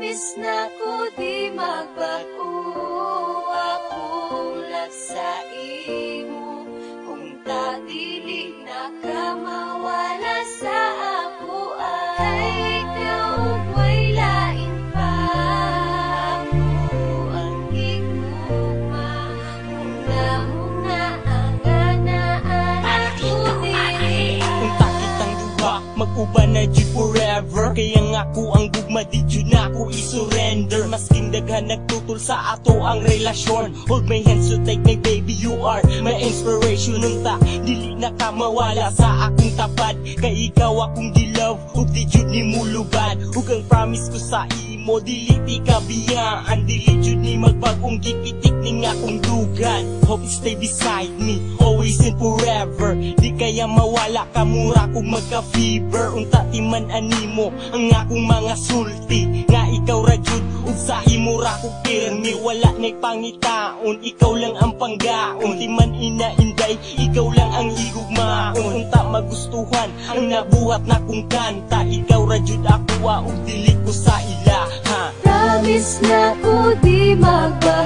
Promise na ko di magbago Akong love sa imo. Kung ta dili na ka duha, mag-uban na jud forever. Kaya nga ko ang gugma, di na ako i-surrender. Masking daghan nagtutol sa ato ang relasyon. Hold my hands so take my baby, you are my inspiration. Unta, dili na ka mawala sa akong tapad. Kay ikaw akong di-love, ug di jud ni mulubad Ug ang promise ko sa imo, dili ti kabiyaan Dili jud ni magbagong gipitik ning akong dugan. Hope you stay beside me, always and forever. Di kaya mawala ka mura kung magka-fever. Unta ti man animo ang akong mga sulti. Nga ikaw ra jud ug sa imo ra ko pirmi Wala na'y pangitaon, ikaw lang ang panggaon. Di man ina-inday, ikaw lang ang higugmaon. Unta magustuhan ang nabuhat na kong kanta. Ikaw ra jud ako ug dili ko sa ila ha? Promise na ko di magbago